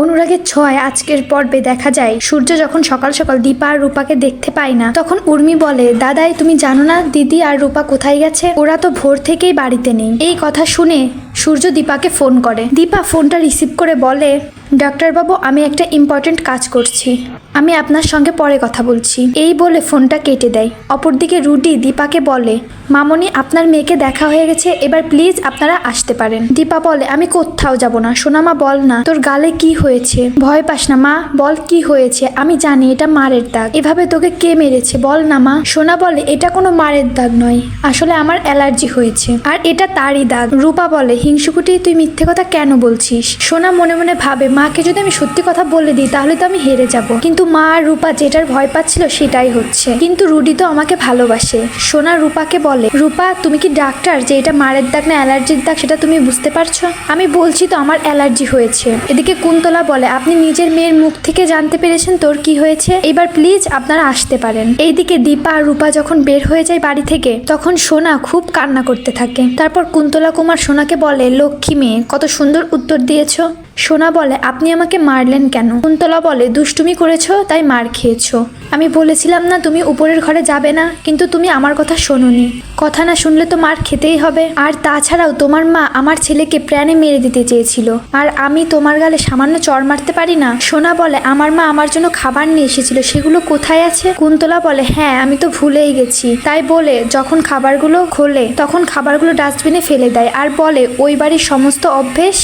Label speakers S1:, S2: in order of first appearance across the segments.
S1: অনুরাগের ছয় আজকের পর্বে দেখা যায়, সূর্য যখন সকাল সকাল দীপা আর রূপাকে দেখতে পায় না, তখন উর্মি বলে, দাদাই, তুমি জানো না দিদি আর রূপা কোথায় গেছে? ওরা তো ভোর থেকেই বাড়িতে নেই। এই কথা শুনে সূর্য দীপাকে ফোন করে। দীপা ফোনটা রিসিভ করে বলে ডাক্তারবাবু, আমি একটা ইম্পর্ট্যান্ট কাজ করছি। আমি আপনার সঙ্গে পরে কথা বলছি। এই বলে ফোনটা কেটে দেয়। অপরদিকে রুডি দীপাকে বলে, মামনি, আপনার মেয়েকে দেখা হয়ে গেছে, এবার প্লিজ আপনারা আসতে পারেন। দীপা বলে, আমি কোথাও যাব না। সোনামা, বল না, তোর গালে কি হয়েছে? ভয় পাস না, মা, বল কি হয়েছে? আমি জানি, এটা মারের দাগ। এভাবে তোকে কে মেরেছে, বল না, মা? সোনা বলে, এটা কোনো মারের দাগ নয়। আসলে আমার অ্যালার্জি হয়েছে, আর এটা তারই দাগ। রূপা বলে, হিংসুকুটি, তুই মিথ্যে কথা কেন বলছিস? সোনা মনে মনে ভাবে মাকে যদি আমি সত্যি কথা বলে দিই, তাহলে তো আমি হেরে যাব। কিন্তু মা আর রূপা যেটার ভয় পাচ্ছিল সেটাই হচ্ছে। কিন্তু রুডি তো আমাকে ভালোবাসে। সোনা রূপাকে বলে, রূপা, তুমি কি ডাক্তার? যে এটা মারের দাগ না অ্যালার্জির দাগ, সেটা তুমি বুঝতে পারছ? আমি বলছি, তো আমার অ্যালার্জি হয়েছে। এদিকে কুন্তলা বলে, আপনি নিজের মেয়ের মুখ থেকে জানতে পেরেছেন তোর কি হয়েছে? এবার প্লিজ আপনারা আসতে পারেন। এইদিকে দীপা আর রূপা যখন বের হয়ে যায় বাড়ি থেকে, তখন সোনা খুব কান্না করতে থাকে। তারপর কুন্তলা কুমার সোনাকে বলে, লক্ষ্মী মেয়ে, কত সুন্দর উত্তর দিয়েছ। সোনা বলে, আপনি আমাকে মারলেন কেন? কুন্তলা বলে, দুষ্টুমি করেছ, তাই মার খেয়েছো। আমি বলেছিলাম না তুমি উপরের ঘরে যাবে না, কিন্তু তুমি আমার কথা শোনোনি। কথা না শুনলে তো মার খেতেই হবে। আর তাছাড়াও তোমার মা আমার ছেলেকে প্রাণে মেরে দিতে চেয়েছিল। আর আমি তোমার গালে সামান্য চর মারতে পারি না? সোনা বলে, আমার মা আমার জন্য খাবার নিয়ে এসেছিল, সেগুলো কোথায় আছে? কুন্তলা বলে হ্যাঁ আমি তো ভুলেই গেছি। তাই বলে, যখন খাবারগুলো খোলে, তখন খাবারগুলো ডাস্টবিনে ফেলে দেয়। আর বলে, ওই বাড়ির সমস্ত অভ্যেস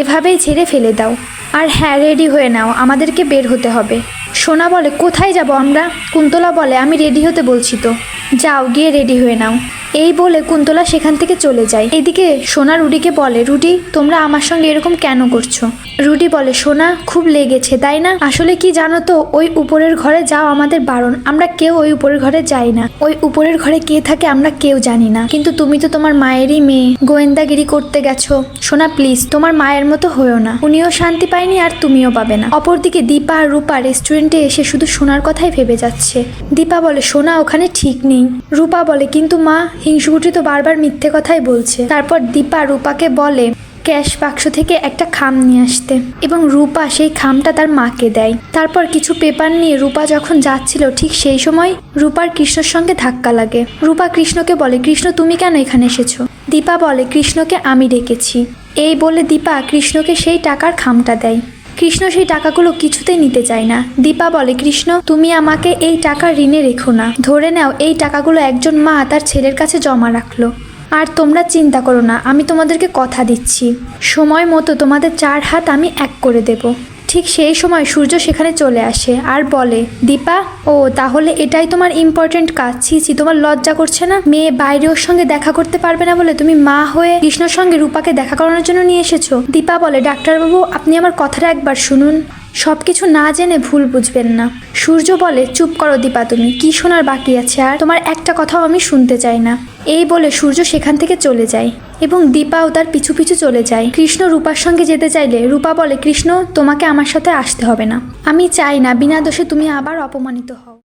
S1: এভাবেই ছেড়ে ফেলে দাও। আর হ্যাঁ রেডি হয়ে নাও। আমাদেরকে বের হতে হবে। সোনা বলে, কোথায় যাব আমরা? কুন্তলা বলে, আমি রেডি হতে বলছি তো। যাও, গিয়ে রেডি হয়ে নাও। এই বলে কুন্তলা সেখান থেকে চলে যায়। এদিকে সোনা রুডিকে বলে, রুডি, তোমরা আমার সঙ্গে এরকম কেন করছ? রুডি বলে, সোনা, খুব লেগেছে, তাই না? আসলে কি জানো তো, ওই উপরের ঘরে যাও আমাদের বারণ। আমরা কেউ ওই উপরের ঘরে যাই না। ওই উপরের ঘরে কে থাকে আমরা কেউ জানি না। কিন্তু তুমি তো তোমার মায়েরই মেয়ে। গোয়েন্দাগিরি করতে গেছো। সোনা, প্লিজ, তোমার মায়ের মতো হয়েও না। উনিও শান্তি পায়নি আর তুমিও পাবে না। অপরদিকে দীপা আর রূপা রেস্টুরেন্টে এসে শুধু সোনার কথাই ভেবে যাচ্ছে। দীপা বলে, সোনা, ওখানে ঠিক নেই। রূপা বলে, কিন্তু মা হিংসুকুটি তো বারবার মিথ্যে কথাই বলছে। তারপর দীপা রূপাকে বলে, ক্যাশ বাক্স থেকে একটা খাম নিয়ে আসতে। এবং রূপা সেই খামটা তার মাকে দেয়। তারপর কিছু পেপার নিয়ে রূপা যখন যাচ্ছিল, ঠিক সেই সময় রূপার কৃষ্ণর সঙ্গে ধাক্কা লাগে। রূপা কৃষ্ণকে বলে, কৃষ্ণ, তুমি কেন এখানে এসেছ? দীপা বলে, কৃষ্ণকে আমি ডেকেছি। এই বলে দীপা কৃষ্ণকে সেই টাকার খামটা দেয়। কৃষ্ণ সেই টাকাগুলো কিছুতেই নিতে চায় না। দীপা বলে, কৃষ্ণ, তুমি আমাকে এই টাকা ঋণে রেখো না। ধরে নাও, এই টাকাগুলো একজন মা তার ছেলের কাছে জমা রাখল। আর তোমরা চিন্তা করো না, আমি তোমাদেরকে কথা দিচ্ছি। সময় মতো তোমাদের চার হাত আমি এক করে দেব। ঠিক সেই সময় সূর্য সেখানে চলে আসে আর বলে, দীপা, ও, তাহলে এটাই তোমার ইম্পর্টেন্ট কাজ। ছি ছি, তোমার লজ্জা করছে না? মেয়ে বাইরে ওর সঙ্গে দেখা করতে পারবে না বলে তুমি মা হয়ে কৃষ্ণর সঙ্গে রূপাকে দেখা করানোর জন্য নিয়ে এসেছ? দীপা বলে, ডাক্তারবাবু, আপনি আমার কথাটা একবার শুনুন। সব কিছু না জেনে ভুল বুঝবেন না। সূর্য বলে, চুপ করো দীপা তুমি, কি শোনার বাকি আছে আর? তোমার একটা কথাও আমি শুনতে চাই না। এই বলে সূর্য সেখান থেকে চলে যায় এবং দীপাও তার পিছু পিছু চলে যায়। কৃষ্ণ রূপার সঙ্গে যেতে চাইলে রূপা বলে, কৃষ্ণ, তোমাকে আমার সাথে আসতে হবে না। আমি চাই না, বিনা দোষে তুমি আবার অপমানিত হও।